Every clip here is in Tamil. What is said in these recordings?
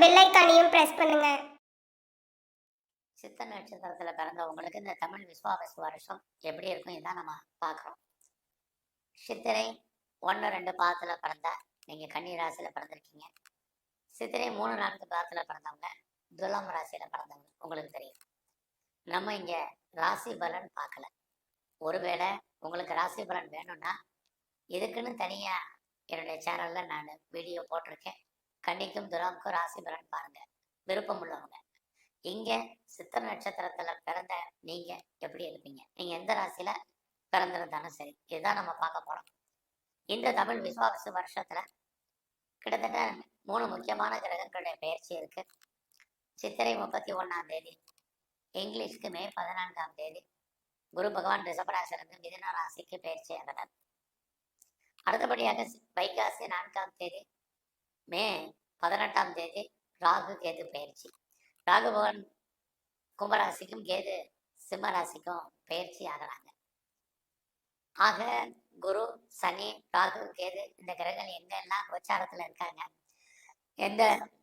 பெல் ஐக்கானையும் பிரஸ் பண்ணுங்க. சித்த நட்சத்திரத்தில் பிறந்தவங்களுக்கு இந்த தமிழ் விஸ்வாவசு வருஷம் எப்படி இருக்கும் இதான் நம்ம பார்க்குறோம். சித்திரை ஒன்று ரெண்டு பாதத்தில் பிறந்தா நீங்கள் கன்னி ராசியில் பிறந்திருக்கீங்க. சித்திரை மூணு நான்கு பாதத்தில் பிறந்தவங்க துலாம் ராசியில் பிறந்தவங்க உங்களுக்கு தெரியும். நம்ம இங்கே ராசி பலன் பார்க்கல. ஒருவேளை உங்களுக்கு ராசி பலன் வேணும்னா இதுக்குன்னு தனியாக என்னுடைய சேனலில் நான் வீடியோ போட்டிருக்கேன். கன்னிக்கும் துலாமுக்கும் ராசி பலன் பாருங்க. விருப்பம் உள்ளவங்க இங்க சித்திர நட்சத்திரத்துல பிறந்த நீங்க எப்படி இருப்பீங்க? நீங்க எந்த ராசியில பிறந்திருந்தாலும் சரி இதுதான் நம்ம பார்க்க போறோம். இந்த தமிழ் விசுவாச வருஷத்துல கிட்டத்தட்ட மூணு முக்கியமான கிரகங்களுடைய பயிற்சி இருக்கு. சித்திரை முப்பத்தி ஒண்ணாம் தேதி இங்கிலீஷ்க்கு மே பதினான்காம் தேதி குரு பகவான் ரிஷபராசிலிருந்து மிதுன ராசிக்கு பயிற்சி ஆகிறார் அடுத்தபடியாக வைகாசி நான்காம் தேதி மே பதினெட்டாம் தேதி ராகு கேது பயிற்சி. ராகு பகவான் கும்பராசிக்கும் கேது சிம்மராசிக்கும் பயிற்சி ஆகிறாங்க. ஆக குரு சனி ராகு கேது இந்த கிரகங்கள் எங்கெல்லாம் கோச்சாரத்தில் இருக்காங்க எந்த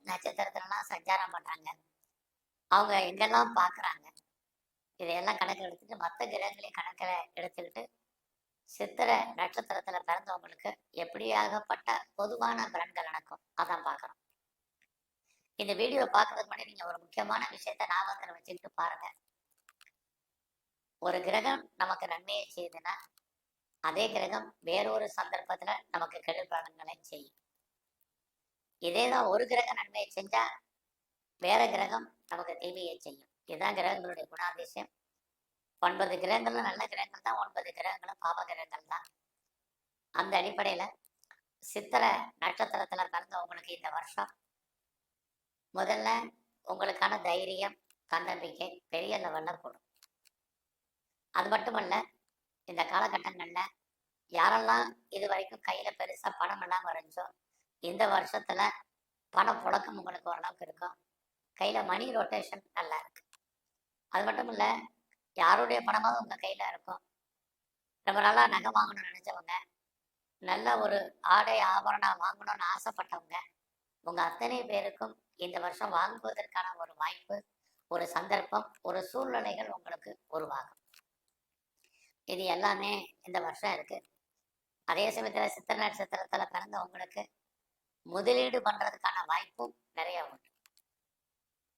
நட்சத்திரத்துலலாம் சஞ்சாரம் பண்ணுறாங்க அவங்க எங்கெல்லாம் பார்க்குறாங்க இதையெல்லாம் கணக்கு எடுத்துட்டு மற்ற கிரகங்களையும் கணக்கில் எடுத்துக்கிட்டு சித்திர நட்சத்திரத்துல பிறந்தவங்களுக்கு எப்படியாகப்பட்ட பொதுவான பலன்கள் நடக்கும்? அதான் பார்க்குறோம் இந்த வீடியோ பார்க்கறதுக்கு முன்னாடி நீங்க ஒரு முக்கியமான விஷயத்த ஞாபகத்தில் வச்சுக்கிட்டு பாருங்க. ஒரு கிரகம் நமக்கு நன்மையை செய்யுதுன்னா அதே கிரகம் வேறொரு சந்தர்ப்பத்துல நமக்கு கெடுதல் பலன்களை செய்யும். இதேதான் ஒரு கிரக நன்மையை செஞ்சா வேற கிரகம் நமக்கு தீமையை செய்யும். இதுதான் கிரகங்களுடைய குணாதிசயம். ஒன்பது கிரகங்களும் நல்ல கிரகங்கள் தான். ஒன்பது கிரகங்களும் பாப கிரகங்கள் தான். அந்த அடிப்படையில சித்திரை நட்சத்திரத்துல பிறந்தவங்களுக்கு இந்த வருஷம் முதல்ல உங்களுக்கான தைரியம் தன்னம்பிக்கை பெரிய லெவல்ல கூடும். அது மட்டுமல்ல இந்த காலகட்டங்கள்ல யாரெல்லாம் இது வரைக்கும் கையில பெருசா பணம் எல்லாம் வரைஞ்சோ இந்த வருஷத்துல பண புழக்கம் உங்களுக்கு ஓரளவுக்கு இருக்கும். கையில மணி ரொட்டேஷன் நல்லா இருக்கு. அது மட்டும் இல்லை யாருடைய பணமாக உங்கள் கையில் இருக்கும். ரொம்ப நாளா நகை வாங்கணும்னு நினச்சவங்க நல்ல ஒரு ஆடை ஆபரணம் வாங்கணும்னு ஆசைப்பட்டவங்க உங்க அத்தனை பேருக்கும் இந்த வருஷம் வாங்குவதற்கான ஒரு வாய்ப்பு ஒரு சந்தர்ப்பம் ஒரு சூழ்நிலைகள் உங்களுக்கு உருவாகும். இது எல்லாமே இந்த வருஷம் இருக்கு. அதே சமயத்துல சித்திர நட்சத்திரத்துல பிறந்த உங்களுக்கு முதலீடு பண்றதுக்கான வாய்ப்பும் நிறைய உண்டு.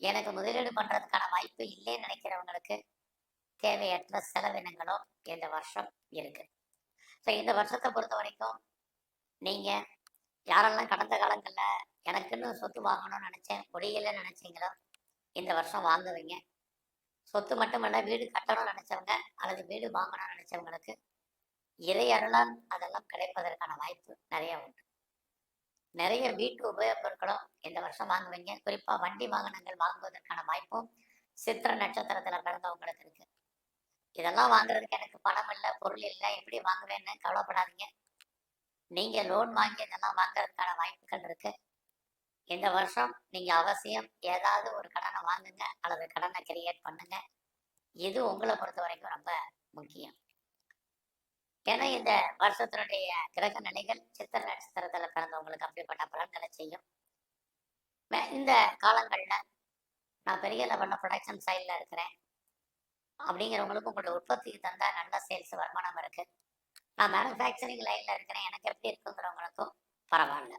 எனக்கு முதலீடு பண்றதுக்கான வாய்ப்பு இல்லைன்னு நினைக்கிறவங்களுக்கு தேவையற்ற செலவினங்களோ இந்த வருஷம் இருக்கு. ஸோ இந்த வருஷத்தை பொறுத்த வரைக்கும் நீங்க யாரெல்லாம் கடந்த காலங்கள்ல எனக்குன்னு சொத்து வாங்கணும்னு நினைச்சேன் முடியலன்னு நினைச்சீங்களோ இந்த வருஷம் வாங்குவீங்க சொத்து மட்டுமல்ல வீடு கட்டணும்னு நினைச்சவங்க அல்லது வீடு வாங்கணும்னு நினைச்சவங்களுக்கு இறை அருளால் அதெல்லாம் கிடைப்பதற்கான வாய்ப்பு நிறைய உண்டு. நிறைய வீட்டு உபயோகப் பொருட்களும் இந்த வருஷம் வாங்குவீங்க. குறிப்பா வண்டி வாகனங்கள் வாங்குவதற்கான வாய்ப்பும் சித்திர நட்சத்திரத்துல பிறந்தவங்க இதெல்லாம் வாங்குறதுக்கு எனக்கு பணம் இல்லை பொருள் இல்லை எப்படி வாங்குவேன்னு கவலைப்படாதீங்க. நீங்க லோன் வாங்கி இதெல்லாம் வாங்குறதுக்கான வாய்ப்புகள் இருக்கு. இந்த வருஷம் நீங்க அவசியம் ஏதாவது ஒரு கடனை வாங்குங்க அல்லது கடனை கிரியேட் பண்ணுங்க. இது உங்களை பொறுத்த வரைக்கும் ரொம்ப முக்கியம். ஏன்னா இந்த வருஷத்தினுடைய கிரக நிலைகள் சித்திர நட்சத்திரத்துல பிறந்தவங்களுக்கு அப்படிப்பட்ட பலன்களை செய்யும். இந்த காலங்கள்ல நான் பெரிய லெவலில் ப்ரொடக்ஷன் சைடில் இருக்கிறேன். அப்படிங்கிறவங்களுக்கு உங்களோட உற்பத்திக்கு தந்தா நல்ல சேல்ஸ் வருமானம் இருக்கு. நான் மேனுஃபேக்சரிங் லைன்ல இருக்கிறேன். எனக்கு எப்படி இருக்குங்கிறவங்களுக்கும் பரவாயில்ல.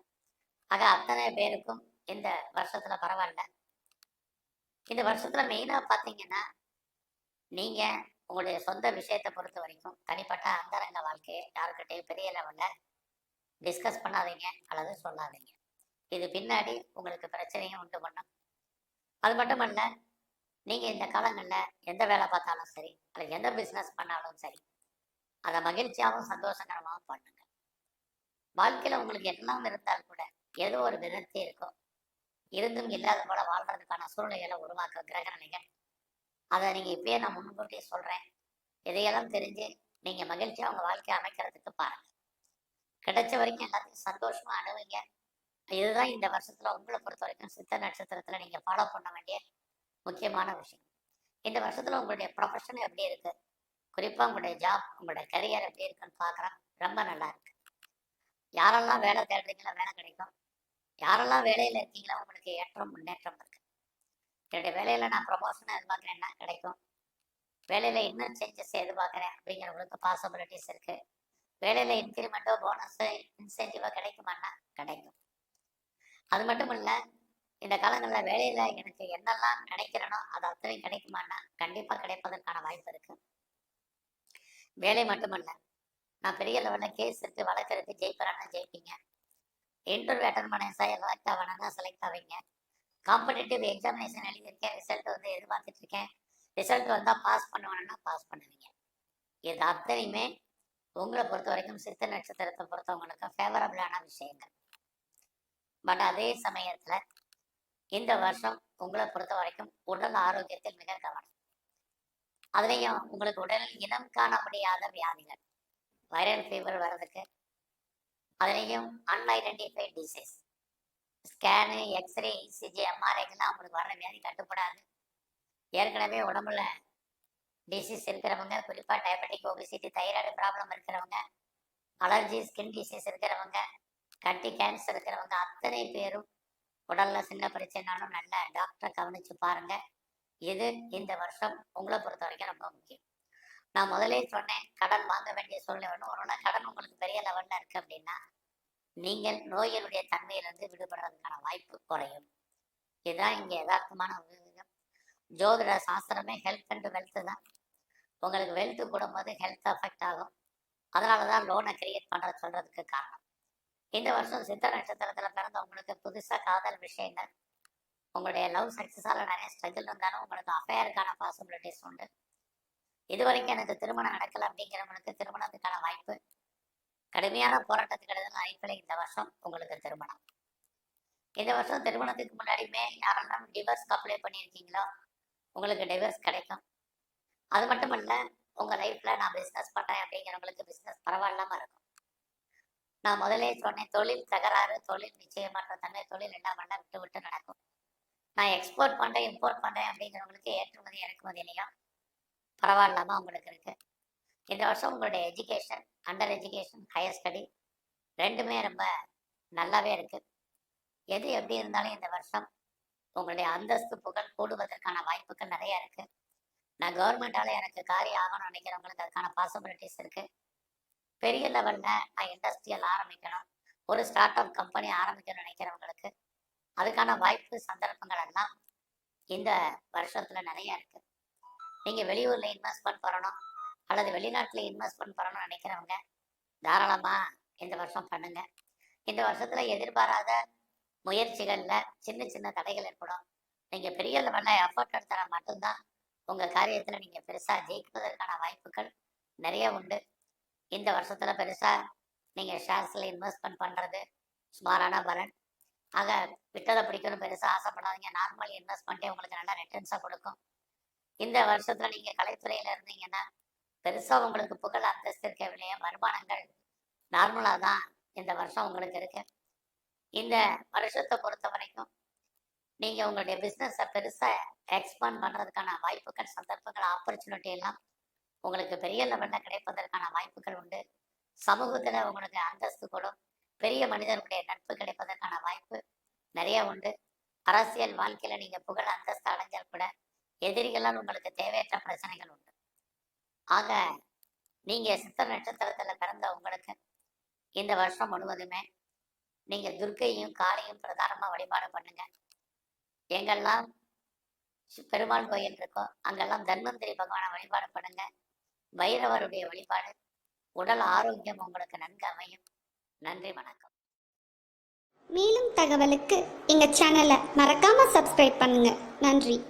ஆக அத்தனை பேருக்கும் இந்த வருஷத்துல பரவாயில்ல. இந்த வருஷத்துல மெயினா பாத்தீங்கன்னா நீங்க உங்களுடைய சொந்த விஷயத்தை பொறுத்த வரைக்கும் தனிப்பட்ட அந்தரங்க வாழ்க்கையை யாருக்கிட்டையும் பெரிய லெவல்ல டிஸ்கஸ் பண்ணாதீங்க அல்லது சொல்லாதீங்க. இது பின்னாடி உங்களுக்கு பிரச்சனையும் உண்டு பண்ணும். அது மட்டுமல்ல நீங்க இந்த காலங்கள்ல எந்த வேலை பார்த்தாலும் சரி அல்லது எந்த பிசினஸ் பண்ணாலும் சரி அதை மகிழ்ச்சியாகவும் சந்தோஷகரமாகவும் பண்ணுங்க. வாழ்க்கையில உங்களுக்கு எல்லாம் இருந்தால் கூட ஏதோ ஒரு விதத்தி இருக்கும் இருந்தும் இல்லாத போல வாழ்றதுக்கான சூழ்நிலைகளை உருவாக்க கிரகணிகள் அதை நீங்க இப்பயே நான் முன்கூட்டியே சொல்றேன். இதையெல்லாம் தெரிஞ்சு நீங்க மகிழ்ச்சியா உங்க வாழ்க்கையை அமைக்கிறதுக்கு பாருங்க. கிடைச்ச வரைக்கும் எல்லாத்தையும் சந்தோஷமா அணுவீங்க இதுதான் இந்த வருஷத்துல உங்களை பொறுத்த வரைக்கும் சித்த நட்சத்திரத்துல நீங்க ஃபாலோ பண்ண வேண்டிய முக்கியமான விஷயம். இந்த வருஷத்துல உங்களுடைய ப்ரொஃபஷன் எப்படி இருக்கு? குறிப்பா உங்களுடைய ஜாப் உங்களுடைய கரியர் எப்படி இருக்குன்னு பார்க்குறேன். ரொம்ப நல்லா இருக்கு. யாரெல்லாம் வேலை தேடுறீங்களோ வேலை கிடைக்கும். யாரெல்லாம் வேலையில் இருக்கீங்களோ உங்களுக்கு ஏற்றம் முன்னேற்றம் இருக்கு. என்னுடைய வேலையில் நான் ப்ரொமோஷன் எதிர்பார்க்குறேன்னா கிடைக்கும்? வேலையில் இன்னும் சேஞ்சஸ் எதிர்பார்க்குறேன்? அப்படிங்கிறவங்களுக்கு பாசிபிலிட்டிஸ் இருக்கு. வேலையில் இன்க்ரிமெண்ட்டோ போனஸோ இன்சென்டிவோ கிடைக்குமான்னா கிடைக்கும். அது மட்டும் இல்லை இந்த காலங்களில் வேலையில் எனக்கு என்னெல்லாம் கிடைக்கிறனோ அது அத்தனையும் கிடைக்குமான்னா கண்டிப்பாக கிடைப்பதற்கான வாய்ப்பு இருக்கு. வேலை மட்டுமல்ல நான் பெரிய லெவலில் கேஸ் இருக்கு வழக்கு இருக்கு ஜெயிப்பறானா ஜெயிப்பீங்க? இன்டர்வியூ அட்டன் பண்ண செலக்ட் ஆகணும்னா செலக்ட் ஆவீங்க. காம்படிட்டிவ் எக்ஸாமினேஷன் எழுதியிருக்கேன் ரிசல்ட் வந்து எதிர்பார்த்துட்டு இருக்கேன் ரிசல்ட் வந்தால் பாஸ் பண்ணுவேன்னா பாஸ் பண்ணுவீங்க. இது அத்தனையுமே உங்களை பொறுத்த வரைக்கும் சித்த நட்சத்திரத்தை பொறுத்தவங்களுக்கு ஃபேவரபிளான விஷயங்கள். பட் அதே சமயத்தில் இந்த வருஷம் உங்களை பொறுத்த வரைக்கும் உடல் ஆரோக்கியத்தில் மிக கவனம் அதுலேயும் உங்களுக்கு உடலில் இனம் காண முடியாத வியாதிகள். வைரல் ஃபீவர் வர்றதுக்கு. அதுலேயும் unidentify disease scan x-ray ECG எம்ஆர்ஐக்கெல்லாம் உங்களுக்கு வர்ற வியாதி கட்டுப்படாது. ஏற்கனவே உடம்புல டிசீஸ் இருக்கிறவங்க குறிப்பாக டயபெட்டிக் ஒபிசிட்டி தைராய்டு ப்ராப்ளம் இருக்கிறவங்க அலர்ஜி ஸ்கின் டிசீஸ் இருக்கிறவங்க கட்டி கேன்சர் இருக்கிறவங்க அத்தனை பேரும் உடல்ல சின்ன பிரச்சனைனாலும் நல்ல டாக்டரை கவனிச்சு பாருங்க. இது இந்த வருஷம் உங்களை பொறுத்த வரைக்கும் ரொம்ப முக்கியம். நான் முதலே சொன்னேன் கடன் வாங்க வேண்டிய சூழ்நிலை ஒன்று ஒரு கடன் உங்களுக்கு பெரிய லெவலில் இருக்கு அப்படின்னா நீங்கள் நோயினுடைய தன்மையிலிருந்து விடுபடுறதுக்கான வாய்ப்பு குறையும். இதுதான் இங்கே யதார்த்தமான ஒரு ஜோதிட சாஸ்திரமே ஹெல்த் அண்ட் வெல்த்து தான். உங்களுக்கு வெல்த் கூடும்போது ஹெல்த் அஃபெக்ட் ஆகும். அதனால தான் லோனை கிரியேட் பண்ணுறது சொல்கிறதுக்கு காரணம். இந்த வருஷம் சித்த நட்சத்திரத்துல பிறந்தவங்களுக்கு புதுசா காதல் விஷயங்கள். உங்களுடைய லவ் சக்சஸால நிறைய ஸ்ட்ரகிள் இருந்தாலும் உங்களுக்கு அஃபேருக்கான பாசிபிலிட்டிஸ் உண்டு. இது வரைக்கும் எனக்கு திருமணம் நடக்கல அப்படிங்கிறவங்களுக்கு திருமணத்துக்கான வாய்ப்பு. கடுமையான போராட்டத்துக்கு எழுதின வாய்ப்பில் இந்த வருஷம் உங்களுக்கு திருமணம். இந்த வருஷம் திருமணத்துக்கு முன்னாடியுமே யாரெல்லாம் டிவர்ஸ்க்கு அப்ளை பண்ணியிருக்கீங்களோ உங்களுக்கு டிவர்ஸ் கிடைக்கும். அது மட்டும் இல்ல உங்க லைஃப்ல நான் பிஸ்னஸ் பண்ணுறேன் அப்படிங்கிறவங்களுக்கு பிஸ்னஸ் பரவாயில்லாம இருக்கும். நான் முதலே சொன்னேன் தொழில் தகராறு தொழில் நிச்சயமற்ற தன்மை தொழில் இல்லாமல் விட்டு விட்டு நடக்கும். நான் எக்ஸ்போர்ட் பண்றேன் இம்போர்ட் பண்றேன் அப்படிங்கிறவங்களுக்கு ஏற்றுமதி இறக்குமதி இல்லையா பரவாயில்லாமல் உங்களுக்கு இருக்கு. இந்த வருஷம் உங்களுடைய education under education higher study ரெண்டுமே ரொம்ப நல்லாவே இருக்கு. எது எப்படி இருந்தாலும் இந்த வருஷம் உங்களுடைய அந்தஸ்து புகழ் கூடுவதற்கான வாய்ப்புகள் நிறைய இருக்கு. நான் கவர்மெண்டால எனக்கு காரியம் ஆகணும்னு நினைக்கிறவங்களுக்கு அதுக்கான பாசிபிலிட்டிஸ் இருக்கு. பெரிய லெவல்ல நான் இண்டஸ்ட்ரியல் ஆரம்பிக்கணும். ஒரு ஸ்டார்ட் அப் கம்பெனி ஆரம்பிக்கணும்னு நினைக்கிறவங்களுக்கு அதுக்கான வாய்ப்பு சந்தர்ப்பங்கள் எல்லாம் இந்த வருஷத்துல நிறைய இருக்கு. நீங்க வெளியூர்ல இன்வெஸ்ட்மெண்ட் பண்ணணும் அல்லது வெளிநாட்டுல இன்வெஸ்ட்மெண்ட் பண்ணணும்னு நினைக்கிறவங்க தாராளமா இந்த வருஷம் பண்ணுங்க. இந்த வருஷத்துல எதிர்பாராத முயற்சிகளில் சின்ன சின்ன தடைகள் ஏற்படும். நீங்க பெரிய லெவல்ல எஃபர்ட் எடுத்தா மட்டும்தான் உங்க காரியத்துல நீங்க பெருசா ஜெயிப்பதற்கான வாய்ப்புகள் நிறைய உண்டு. இந்த வருஷத்துல பெருசா நீங்க ஷேர்ஸ்ல இன்வெஸ்ட்மெண்ட் பண்றது சுமாரான பலன். ஆக விட்டதை பிடிக்கணும் பெருசா ஆசைப்படாதீங்க. நார்மல் இன்வெஸ்ட்மெண்ட்டே உங்களுக்கு நல்லா ரிட்டர்ன்ஸா கொடுக்கும். இந்த வருஷத்துல நீங்க கலைத்துறையில இருந்தீங்கன்னா பெருசா உங்களுக்கு புகழ் அந்தஸ்து இருக்கவில்லையே வருமானங்கள் நார்மலா தான் இந்த வருஷம் உங்களுக்கு இருக்கு. இந்த வருஷத்தை பொறுத்த வரைக்கும் நீங்க உங்களுடைய பிஸ்னஸை பெருசா எக்ஸ்பாண்ட் பண்றதுக்கான வாய்ப்புகள் சந்தர்ப்பங்கள் ஆப்பர்ச்சுனிட்டி எல்லாம் உங்களுக்கு பெரிய லெவலில் கிடைப்பதற்கான வாய்ப்புகள் உண்டு. சமூகத்துல உங்களுக்கு அந்தஸ்து கூடும். பெரிய மனிதனுடைய நட்பு கிடைப்பதற்கான வாய்ப்பு நிறைய உண்டு. அரசியல் வாழ்க்கையில நீங்க புகழ் அந்தஸ்து அடைஞ்சால் கூட எதிரிகளால் உங்களுக்கு தேவையற்ற பிரச்சனைகள் உண்டு. ஆக நீங்க சித்த நட்சத்திரத்துல பிறந்த உங்களுக்கு இந்த வருஷம் முழுவதுமே நீங்க துர்க்கையும் காளியும் பிரதானமா வழிபாடு பண்ணுங்க. எங்கெல்லாம் பெருமாள் கோயில் இருக்கோ அங்கெல்லாம் தன்வந்திரி பகவானை வழிபாடு பண்ணுங்க. பைரவருடைய வழிபாடு. உடல் ஆரோக்கியம் உங்களுக்கு நன்கு அமையும். நன்றி வணக்கம். மேலும் தகவலுக்கு எங்கள் சேனலை மறக்காமல் சப்ஸ்கிரைப் பண்ணுங்கள் நன்றி.